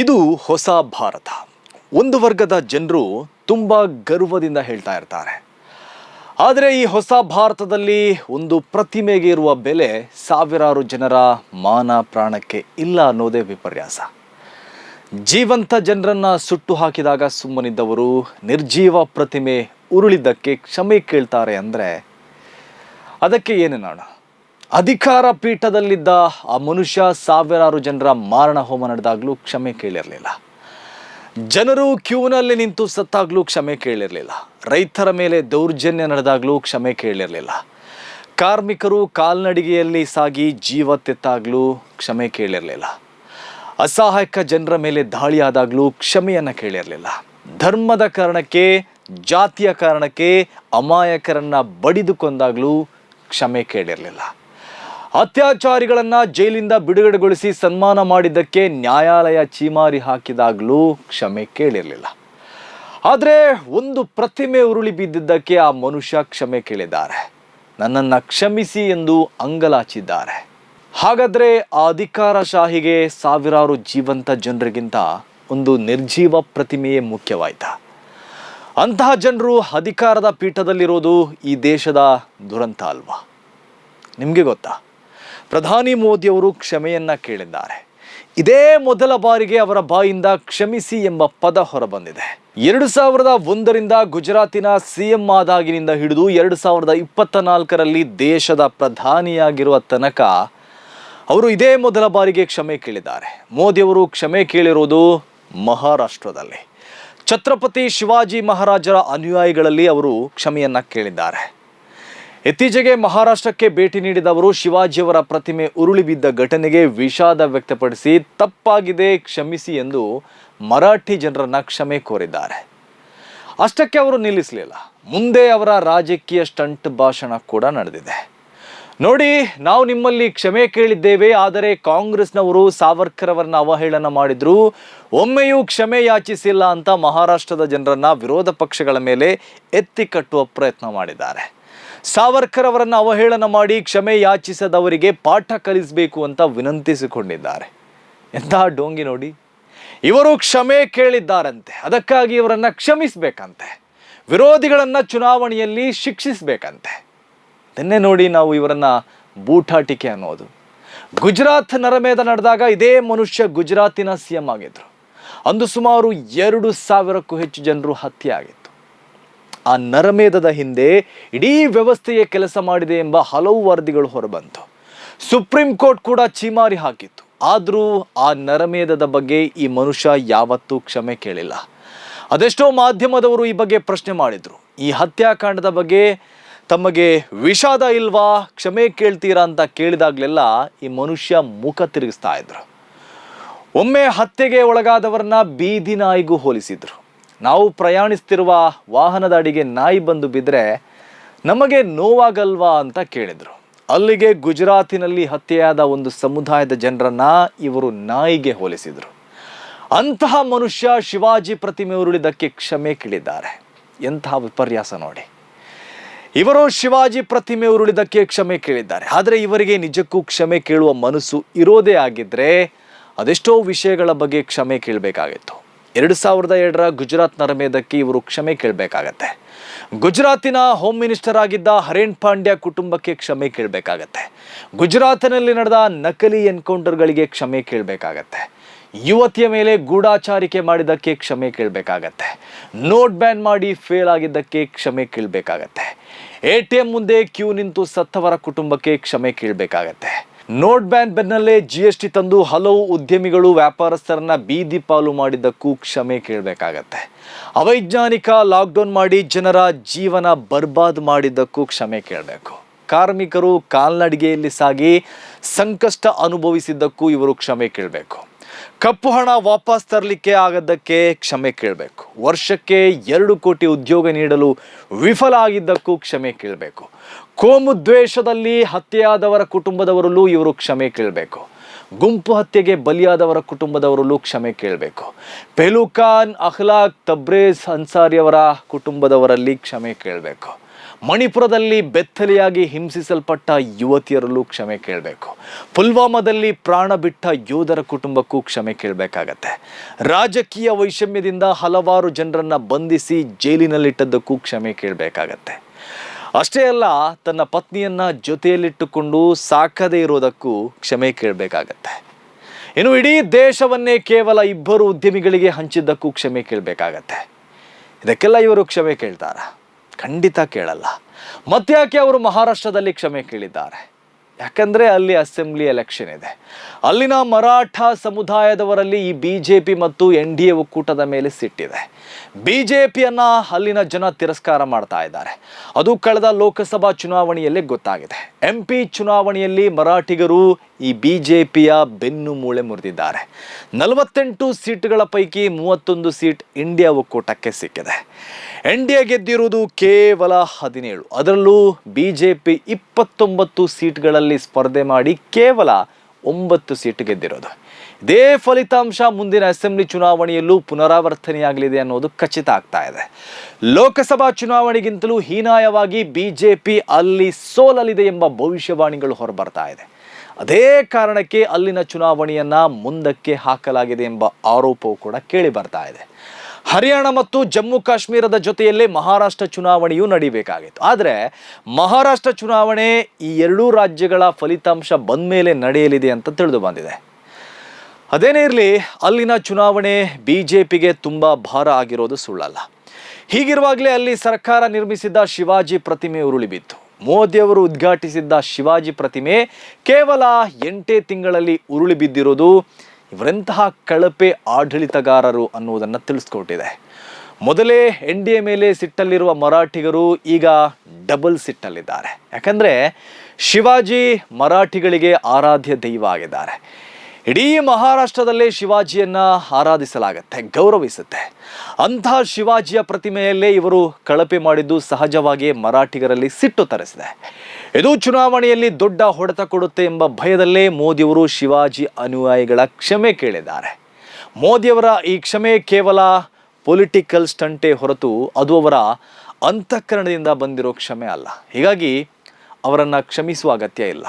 ಇದು ಹೊಸ ಭಾರತ. ಒಂದು ವರ್ಗದ ಜನರು ತುಂಬ ಗರ್ವದಿಂದ ಹೇಳ್ತಾ ಇರ್ತಾರೆ. ಆದರೆ ಈ ಹೊಸ ಭಾರತದಲ್ಲಿ ಒಂದು ಪ್ರತಿಮೆಗೆ ಇರುವ ಬೆಲೆ ಸಾವಿರಾರು ಜನರ ಮಾನ ಪ್ರಾಣಕ್ಕೆ ಇಲ್ಲ ಅನ್ನೋದೇ ವಿಪರ್ಯಾಸ. ಜೀವಂತ ಜನರನ್ನು ಸುಟ್ಟು ಹಾಕಿದಾಗ ಸುಮ್ಮನಿದ್ದವರು ನಿರ್ಜೀವ ಪ್ರತಿಮೆ ಉರುಳಿದ್ದಕ್ಕೆ ಕ್ಷಮೆ ಕೇಳ್ತಾರೆ ಅಂದರೆ ಅದಕ್ಕೆ ಏನೇನಾಣ? ಅಧಿಕಾರ ಪೀಠದಲ್ಲಿದ್ದ ಆ ಮನುಷ್ಯ ಸಾವಿರಾರು ಜನರ ಮಾರಣ ಹೋಮ ನಡೆದಾಗಲೂ ಕ್ಷಮೆ ಕೇಳಿರಲಿಲ್ಲ. ಜನರು ಕ್ಯೂನಲ್ಲಿ ನಿಂತು ಸತ್ತಾಗಲೂ ಕ್ಷಮೆ ಕೇಳಿರಲಿಲ್ಲ. ರೈತರ ಮೇಲೆ ದೌರ್ಜನ್ಯ ನಡೆದಾಗಲೂ ಕ್ಷಮೆ ಕೇಳಿರಲಿಲ್ಲ. ಕಾರ್ಮಿಕರು ಕಾಲ್ನಡಿಗೆಯಲ್ಲಿ ಸಾಗಿ ಜೀವ ತೆತ್ತಾಗಲೂ ಕ್ಷಮೆ ಕೇಳಿರಲಿಲ್ಲ. ಅಸಹಾಯಕ ಜನರ ಮೇಲೆ ದಾಳಿಯಾದಾಗಲೂ ಕ್ಷಮೆಯನ್ನು ಕೇಳಿರಲಿಲ್ಲ. ಧರ್ಮದ ಕಾರಣಕ್ಕೆ, ಜಾತಿಯ ಕಾರಣಕ್ಕೆ ಅಮಾಯಕರನ್ನು ಬಡಿದುಕೊಂದಾಗಲೂ ಕ್ಷಮೆ ಕೇಳಿರಲಿಲ್ಲ. ಅತ್ಯಾಚಾರಿಗಳನ್ನ ಜೈಲಿಂದ ಬಿಡುಗಡೆಗೊಳಿಸಿ ಸನ್ಮಾನ ಮಾಡಿದ್ದಕ್ಕೆ ನ್ಯಾಯಾಲಯ ಚೀಮಾರಿ ಹಾಕಿದಾಗಲೂ ಕ್ಷಮೆ ಕೇಳಿರಲಿಲ್ಲ. ಆದರೆ ಒಂದು ಪ್ರತಿಮೆ ಉರುಳಿ ಬಿದ್ದಿದ್ದಕ್ಕೆ ಆ ಮನುಷ್ಯ ಕ್ಷಮೆ ಕೇಳಿದ್ದಾರೆ. ನನ್ನನ್ನು ಕ್ಷಮಿಸಿ ಎಂದು ಅಂಗಲಾಚಿದ್ದಾರೆ. ಹಾಗಾದ್ರೆ ಆ ಅಧಿಕಾರಶಾಹಿಗೆ ಸಾವಿರಾರು ಜೀವಂತ ಜನರಿಗಿಂತ ಒಂದು ನಿರ್ಜೀವ ಪ್ರತಿಮೆಯೇ ಮುಖ್ಯವಾಯ್ತ? ಅಂತಹ ಜನರು ಅಧಿಕಾರದ ಪೀಠದಲ್ಲಿರೋದು ಈ ದೇಶದ ದುರಂತ ಅಲ್ವಾ? ನಿಮಗೆ ಗೊತ್ತಾ? ಪ್ರಧಾನಿ ಮೋದಿಯವರು ಕ್ಷಮೆಯನ್ನ ಕೇಳಿದ್ದಾರೆ. ಇದೇ ಮೊದಲ ಬಾರಿಗೆ ಅವರ ಬಾಯಿಂದ ಕ್ಷಮಿಸಿ ಎಂಬ ಪದ ಹೊರಬಂದಿದೆ. ಎರಡು ಸಾವಿರದ ಒಂದರಿಂದ ಗುಜರಾತಿನ ಸಿಎಂ ಆದಾಗಿನಿಂದ ಹಿಡಿದು ಎರಡು ಸಾವಿರದ ಇಪ್ಪತ್ತ ನಾಲ್ಕರಲ್ಲಿ ದೇಶದ ಪ್ರಧಾನಿಯಾಗಿರುವ ತನಕ ಅವರು ಇದೇ ಮೊದಲ ಬಾರಿಗೆ ಕ್ಷಮೆ ಕೇಳಿದ್ದಾರೆ. ಮೋದಿಯವರು ಕ್ಷಮೆ ಕೇಳಿರುವುದು ಮಹಾರಾಷ್ಟ್ರದಲ್ಲಿ. ಛತ್ರಪತಿ ಶಿವಾಜಿ ಮಹಾರಾಜರ ಅನುಯಾಯಿಗಳಲ್ಲಿ ಅವರು ಕ್ಷಮೆಯನ್ನ ಕೇಳಿದ್ದಾರೆ. ಇತ್ತೀಚೆಗೆ ಮಹಾರಾಷ್ಟ್ರಕ್ಕೆ ಭೇಟಿ ನೀಡಿದವರು ಶಿವಾಜಿಯವರ ಪ್ರತಿಮೆ ಉರುಳಿ ಬಿದ್ದ ಘಟನೆಗೆ ವಿಷಾದ ವ್ಯಕ್ತಪಡಿಸಿ ತಪ್ಪಾಗಿದೆ, ಕ್ಷಮಿಸಿ ಎಂದು ಮರಾಠಿ ಜನರನ್ನ ಕ್ಷಮೆ ಕೋರಿದ್ದಾರೆ. ಅಷ್ಟಕ್ಕೆ ಅವರು ನಿಲ್ಲಿಸಲಿಲ್ಲ. ಮುಂದೆ ಅವರ ರಾಜಕೀಯ ಸ್ಟಂಟ್ ಭಾಷಣ ಕೂಡ ನಡೆದಿದೆ. ನೋಡಿ, ನಾವು ನಿಮ್ಮಲ್ಲಿ ಕ್ಷಮೆ ಕೇಳಿದ್ದೇವೆ, ಆದರೆ ಕಾಂಗ್ರೆಸ್ನವರು ಸಾವರ್ಕರ್ ಅವರನ್ನ ಅವಹೇಳನ ಮಾಡಿದ್ರು. ಒಮ್ಮೆಯೂ ಕ್ಷಮೆ ಯಾಚಿಸಿಲ್ಲ ಅಂತ ಮಹಾರಾಷ್ಟ್ರದ ಜನರನ್ನ ವಿರೋಧ ಪಕ್ಷಗಳ ಮೇಲೆ ಎತ್ತಿ ಕಟ್ಟುವ ಪ್ರಯತ್ನ ಮಾಡಿದ್ದಾರೆ. ಸಾವರ್ಕರ್ ಅವರನ್ನು ಅವಹೇಳನ ಮಾಡಿ ಕ್ಷಮೆ ಯಾಚಿಸದವರಿಗೆ ಪಾಠ ಕಲಿಸಬೇಕು ಅಂತ ವಿನಂತಿಸಿಕೊಂಡಿದ್ದಾರೆ. ಎಂತಹ ಡೋಂಗಿ ನೋಡಿ. ಇವರು ಕ್ಷಮೆ ಕೇಳಿದ್ದಾರಂತೆ. ಅದಕ್ಕಾಗಿ ಇವರನ್ನು ಕ್ಷಮಿಸಬೇಕಂತೆ. ವಿರೋಧಿಗಳನ್ನು ಚುನಾವಣೆಯಲ್ಲಿ ಶಿಕ್ಷಿಸಬೇಕಂತೆ. ನಿನ್ನೆ ನೋಡಿ ನಾವು ಇವರನ್ನ ಬೂಟಾಟಿಕೆ ಅನ್ನೋದು. ಗುಜರಾತ್ ನರಮೇಧ ನಡೆದಾಗ ಇದೇ ಮನುಷ್ಯ ಗುಜರಾತಿನ ಸಿ ಎಂ ಆಗಿದ್ರು. ಅಂದು ಸುಮಾರು ಎರಡು ಸಾವಿರಕ್ಕೂ ಹೆಚ್ಚು ಜನರು ಹತ್ಯೆ ಆಗಿತ್ತು. ಆ ನರಮೇಧದ ಹಿಂದೆ ಇಡೀ ವ್ಯವಸ್ಥೆಯೇ ಕೆಲಸ ಮಾಡಿದೆ ಎಂಬ ಹಲವು ವರದಿಗಳು ಹೊರಬಂತು. ಸುಪ್ರೀಂ ಕೋರ್ಟ್ ಕೂಡ ಚೀಮಾರಿ ಹಾಕಿತ್ತು. ಆದರೂ ಆ ನರಮೇಧದ ಬಗ್ಗೆ ಈ ಮನುಷ್ಯ ಯಾವತ್ತೂ ಕ್ಷಮೆ ಕೇಳಿಲ್ಲ. ಅದೆಷ್ಟೋ ಮಾಧ್ಯಮದವರು ಈ ಬಗ್ಗೆ ಪ್ರಶ್ನೆ ಮಾಡಿದರು. ಈ ಹತ್ಯಾಕಾಂಡದ ಬಗ್ಗೆ ತಮಗೆ ವಿಷಾದ ಇಲ್ವಾ, ಕ್ಷಮೆ ಕೇಳ್ತೀರಾ ಅಂತ ಕೇಳಿದಾಗಲೆಲ್ಲ ಈ ಮನುಷ್ಯ ಮುಖ ತಿರುಗಿಸ್ತಾ ಇದ್ರು. ಒಮ್ಮೆ ಹತ್ಯೆಗೆ ಒಳಗಾದವರನ್ನ ಬೀದಿ ನಾಯಿಗೂ ಹೋಲಿಸಿದ್ರು. ನಾವು ಪ್ರಯಾಣಿಸ್ತಿರುವ ವಾಹನದ ಅಡಿಗೆ ನಾಯಿ ಬಂದು ಬಿದ್ದರೆ ನಮಗೆ ನೋವಾಗಲ್ವಾ ಅಂತ ಕೇಳಿದರು. ಅಲ್ಲಿಗೆ ಗುಜರಾತಿನಲ್ಲಿ ಹತ್ಯೆಯಾದ ಒಂದು ಸಮುದಾಯದ ಜನರನ್ನ ಇವರು ನಾಯಿಗೆ ಹೋಲಿಸಿದರು. ಅಂತಹ ಮನುಷ್ಯ ಶಿವಾಜಿ ಪ್ರತಿಮೆ ಉರುಳಿದಕ್ಕೆ ಕ್ಷಮೆ ಕೇಳಿದ್ದಾರೆ. ಎಂತಹ ವಿಪರ್ಯಾಸ ನೋಡಿ. ಇವರು ಶಿವಾಜಿ ಪ್ರತಿಮೆ ಉರುಳಿದಕ್ಕೆ ಕ್ಷಮೆ ಕೇಳಿದ್ದಾರೆ. ಆದರೆ ಇವರಿಗೆ ನಿಜಕ್ಕೂ ಕ್ಷಮೆ ಕೇಳುವ ಮನಸ್ಸು ಇರೋದೇ ಆಗಿದ್ರೆ ಅದೆಷ್ಟೋ ವಿಷಯಗಳ ಬಗ್ಗೆ ಕ್ಷಮೆ ಕೇಳಬೇಕಾಗಿತ್ತು. ಎರಡು ಸಾವಿರದ ಎರಡರ ಗುಜರಾತ್ ನರಮೇಧಕ್ಕೆ ಇವರು ಕ್ಷಮೆ ಕೇಳಬೇಕಾಗತ್ತೆ. ಗುಜರಾತಿನ ಹೋಮ್ ಮಿನಿಸ್ಟರ್ ಆಗಿದ್ದ ಹರೇನ್ ಪಾಂಡ್ಯ ಕುಟುಂಬಕ್ಕೆ ಕ್ಷಮೆ ಕೇಳಬೇಕಾಗತ್ತೆ. ಗುಜರಾತಿನಲ್ಲಿ ನಡೆದ ನಕಲಿ ಎನ್ಕೌಂಟರ್ಗಳಿಗೆ ಕ್ಷಮೆ ಕೇಳಬೇಕಾಗತ್ತೆ. ಯುವತಿಯ ಮೇಲೆ ಗೂಢಾಚಾರಿಕೆ ಮಾಡಿದ್ದಕ್ಕೆ ಕ್ಷಮೆ ಕೇಳಬೇಕಾಗತ್ತೆ. ನೋಟ್ ಬ್ಯಾನ್ ಮಾಡಿ ಫೇಲ್ ಆಗಿದ್ದಕ್ಕೆ ಕ್ಷಮೆ ಕೇಳಬೇಕಾಗತ್ತೆ. ಎ ಟಿ ಎಂ ಮುಂದೆ ಕ್ಯೂ ನಿಂತು ಸತ್ತವರ ಕುಟುಂಬಕ್ಕೆ ಕ್ಷಮೆ ಕೇಳಬೇಕಾಗತ್ತೆ. ನೋಟ್ ಬ್ಯಾನ್ ಬೆನ್ನಲ್ಲೇ ಜಿ ಎಸ್ ಟಿ ತಂದು ಹಲವು ಉದ್ಯಮಿಗಳು ವ್ಯಾಪಾರಸ್ಥರನ್ನ ಬೀದಿ ಪಾಲು ಮಾಡಿದ್ದಕ್ಕೂ ಕ್ಷಮೆ ಕೇಳಬೇಕಾಗತ್ತೆ. ಅವೈಜ್ಞಾನಿಕ ಲಾಕ್ಡೌನ್ ಮಾಡಿ ಜನರ ಜೀವನ ಬರ್ಬಾದ್ ಮಾಡಿದ್ದಕ್ಕೂ ಕ್ಷಮೆ ಕೇಳಬೇಕು. ಕಾರ್ಮಿಕರು ಕಾಲ್ನಡಿಗೆಯಲ್ಲಿ ಸಾಗಿ ಸಂಕಷ್ಟ ಅನುಭವಿಸಿದ್ದಕ್ಕೂ ಇವರು ಕ್ಷಮೆ ಕೇಳಬೇಕು. ಕಪ್ಪು ಹಣ ವಾಪಸ್ ತರಲಿಕ್ಕೆ ಆಗದ್ದಕ್ಕೆ ಕ್ಷಮೆ ಕೇಳಬೇಕು. ವರ್ಷಕ್ಕೆ ಎರಡು ಕೋಟಿ ಉದ್ಯೋಗ ನೀಡಲು ವಿಫಲ ಆಗಿದ್ದಕ್ಕೂ ಕ್ಷಮೆ ಕೇಳಬೇಕು. ಕೋಮು ದ್ವೇಷದಲ್ಲಿ ಹತ್ಯೆಯಾದವರ ಕುಟುಂಬದವರಲ್ಲೂ ಇವರು ಕ್ಷಮೆ ಕೇಳಬೇಕು. ಗುಂಪು ಹತ್ಯೆಗೆ ಬಲಿಯಾದವರ ಕುಟುಂಬದವರಲ್ಲೂ ಕ್ಷಮೆ ಕೇಳಬೇಕು. ಪೆಲುಖಾನ್ ಅಖ್ಲಾಕ್ ತಬ್ರೇಜ್ ಅನ್ಸಾರಿಯವರ ಕುಟುಂಬದವರಲ್ಲಿ ಕ್ಷಮೆ ಕೇಳಬೇಕು. ಮಣಿಪುರದಲ್ಲಿ ಬೆತ್ತಲೆಯಾಗಿ ಹಿಂಸಿಸಲ್ಪಟ್ಟ ಯುವತಿಯರಲ್ಲೂ ಕ್ಷಮೆ ಕೇಳಬೇಕು. ಪುಲ್ವಾಮಾದಲ್ಲಿ ಪ್ರಾಣ ಬಿಟ್ಟ ಯೋಧರ ಕುಟುಂಬಕ್ಕೂ ಕ್ಷಮೆ ಕೇಳಬೇಕಾಗತ್ತೆ. ರಾಜಕೀಯ ವೈಷಮ್ಯದಿಂದ ಹಲವಾರು ಜನರನ್ನು ಬಂಧಿಸಿ ಜೈಲಿನಲ್ಲಿಟ್ಟದ್ದಕ್ಕೂ ಕ್ಷಮೆ ಕೇಳಬೇಕಾಗತ್ತೆ. ಅಷ್ಟೇ ಅಲ್ಲ, ತನ್ನ ಪತ್ನಿಯನ್ನ ಜೊತೆಯಲ್ಲಿಟ್ಟುಕೊಂಡು ಸಾಕದೇ ಇರೋದಕ್ಕೂ ಕ್ಷಮೆ ಕೇಳಬೇಕಾಗತ್ತೆ. ಇನ್ನು ಇಡೀ ದೇಶವನ್ನೇ ಕೇವಲ ಇಬ್ಬರು ಉದ್ಯಮಿಗಳಿಗೆ ಹಂಚಿದ್ದಕ್ಕೂ ಕ್ಷಮೆ ಕೇಳಬೇಕಾಗತ್ತೆ. ಇದಕ್ಕೆಲ್ಲ ಇವರು ಕ್ಷಮೆ ಕೇಳ್ತಾರ? ಖಂಡಿತ ಕೇಳಲ್ಲ. ಮತ್ತ್ಯಾಕೆ ಅವರು ಮಹಾರಾಷ್ಟ್ರದಲ್ಲಿ ಕ್ಷಮೆ ಕೇಳಿದ್ದಾರೆ? ಯಾಕಂದ್ರೆ ಅಲ್ಲಿ ಅಸೆಂಬ್ಲಿ ಎಲೆಕ್ಷನ್ ಇದೆ. ಅಲ್ಲಿನ ಮರಾಠ ಸಮುದಾಯದವರಲ್ಲಿ ಈ ಬಿ ಜೆ ಪಿ ಮತ್ತು ಎನ್ ಡಿ ಎ ಒಕ್ಕೂಟದ ಮೇಲೆ ಸಿಟ್ಟಿದೆ. ಬಿ ಜೆ ಪಿಯನ್ನು ಅಲ್ಲಿನ ಜನ ತಿರಸ್ಕಾರ ಮಾಡ್ತಾ ಇದ್ದಾರೆ. ಅದು ಕಳೆದ ಲೋಕಸಭಾ ಚುನಾವಣೆಯಲ್ಲೇ ಗೊತ್ತಾಗಿದೆ. ಎಂ ಪಿ ಚುನಾವಣೆಯಲ್ಲಿ ಮರಾಠಿಗರು ಈ ಬಿ ಜೆ ಪಿಯ ಬೆನ್ನು ಮೂಳೆ ಮುರಿದಿದ್ದಾರೆ. ನಲವತ್ತೆಂಟು ಸೀಟ್ಗಳ ಪೈಕಿ ಮೂವತ್ತೊಂದು ಸೀಟ್ ಇಂಡಿಯಾ ಒಕ್ಕೂಟಕ್ಕೆ ಸಿಕ್ಕಿದೆ. ಎನ್ ಡಿ ಎ ಗೆದ್ದಿರುವುದು ಕೇವಲ ಹದಿನೇಳು. ಅದರಲ್ಲೂ ಬಿ ಜೆ ಪಿ ಇಪ್ಪತ್ತೊಂಬತ್ತು ಸೀಟ್ಗಳಲ್ಲಿ ಸ್ಪರ್ಧೆ ಮಾಡಿ ಕೇವಲ ಒಂಬತ್ತು ಸೀಟ್ ಗೆದ್ದಿರೋದು. ಇದೇ ಫಲಿತಾಂಶ ಮುಂದಿನ ಅಸೆಂಬ್ಲಿ ಚುನಾವಣೆಯಲ್ಲೂ ಪುನರಾವರ್ತನೆಯಾಗಲಿದೆ ಅನ್ನೋದು ಖಚಿತ ಆಗ್ತಾ ಇದೆ. ಲೋಕಸಭಾ ಚುನಾವಣೆಗಿಂತಲೂ ಹೀನಾಯವಾಗಿ ಬಿ ಜೆ ಪಿ ಅಲ್ಲಿ ಸೋಲಲಿದೆ ಎಂಬ ಭವಿಷ್ಯವಾಣಿಗಳು ಹೊರಬರ್ತಾ ಇದೆ. ಅದೇ ಕಾರಣಕ್ಕೆ ಅಲ್ಲಿನ ಚುನಾವಣೆಯನ್ನು ಮುಂದಕ್ಕೆ ಹಾಕಲಾಗಿದೆ ಎಂಬ ಆರೋಪವು ಕೂಡ ಕೇಳಿ ಬರ್ತಾ ಇದೆ. ಹರಿಯಾಣ ಮತ್ತು ಜಮ್ಮು ಕಾಶ್ಮೀರದ ಜೊತೆಯಲ್ಲೇ ಮಹಾರಾಷ್ಟ್ರ ಚುನಾವಣೆಯೂ ನಡೀಬೇಕಾಗಿತ್ತು. ಆದರೆ ಮಹಾರಾಷ್ಟ್ರ ಚುನಾವಣೆ ಈ ಎರಡೂ ರಾಜ್ಯಗಳ ಫಲಿತಾಂಶ ಬಂದ ಮೇಲೆ ನಡೆಯಲಿದೆ ಅಂತ ತಿಳಿದು ಬಂದಿದೆ. ಅದೇನೇ ಇರಲಿ, ಅಲ್ಲಿನ ಚುನಾವಣೆ ಬಿ ಜೆ ಪಿಗೆ ತುಂಬ ಭಾರ ಆಗಿರೋದು ಸುಳ್ಳಲ್ಲ. ಹೀಗಿರುವಾಗಲೇ ಅಲ್ಲಿ ಸರ್ಕಾರ ನಿರ್ಮಿಸಿದ್ದ ಶಿವಾಜಿ ಪ್ರತಿಮೆ ಉರುಳಿ ಬಿತ್ತು. ಮೋದಿಯವರು ಉದ್ಘಾಟಿಸಿದ್ದ ಶಿವಾಜಿ ಪ್ರತಿಮೆ ಕೇವಲ ಎಂಟೇ ತಿಂಗಳಲ್ಲಿ ಉರುಳಿ ಬಿದ್ದಿರೋದು ಇವರೆಂತಹ ಕಳಪೆ ಆಡಳಿತಗಾರರು ಅನ್ನುವುದನ್ನು ತಿಳಿಸ್ಕೊಟ್ಟಿದೆ. ಮೊದಲೇ ಎನ್ ಡಿ ಎ ಮೇಲೆ ಸಿಟ್ಟಲ್ಲಿರುವ ಮರಾಠಿಗರು ಈಗ ಡಬಲ್ ಸಿಟ್ಟಲ್ಲಿದ್ದಾರೆ. ಯಾಕಂದರೆ ಶಿವಾಜಿ ಮರಾಠಿಗಳಿಗೆ ಆರಾಧ್ಯ ದೈವ ಆಗಿದ್ದಾರೆ. ಇಡೀ ಮಹಾರಾಷ್ಟ್ರದಲ್ಲೇ ಶಿವಾಜಿಯನ್ನು ಆರಾಧಿಸಲಾಗತ್ತೆ, ಗೌರವಿಸುತ್ತೆ. ಅಂಥ ಶಿವಾಜಿಯ ಪ್ರತಿಮೆಯಲ್ಲೇ ಇವರು ಕಳಪೆ ಮಾಡಿದ್ದು ಸಹಜವಾಗಿಯೇ ಮರಾಠಿಗರಲ್ಲಿ ಸಿಟ್ಟು ತರಿಸಿದೆ. ಇದು ಚುನಾವಣೆಯಲ್ಲಿ ದೊಡ್ಡ ಹೊಡೆತ ಕೊಡುತ್ತೆ ಎಂಬ ಭಯದಲ್ಲೇ ಮೋದಿಯವರು ಶಿವಾಜಿ ಅನುಯಾಯಿಗಳ ಕ್ಷಮೆ ಕೇಳಿದ್ದಾರೆ. ಮೋದಿಯವರ ಈ ಕ್ಷಮೆ ಕೇವಲ ಪೊಲಿಟಿಕಲ್ ಸ್ಟಂಟೇ ಹೊರತು ಅದು ಅವರ ಅಂತಃಕರಣದಿಂದ ಬಂದಿರೋ ಕ್ಷಮೆ ಅಲ್ಲ. ಹೀಗಾಗಿ ಅವರನ್ನು ಕ್ಷಮಿಸುವ ಅಗತ್ಯ ಇಲ್ಲ.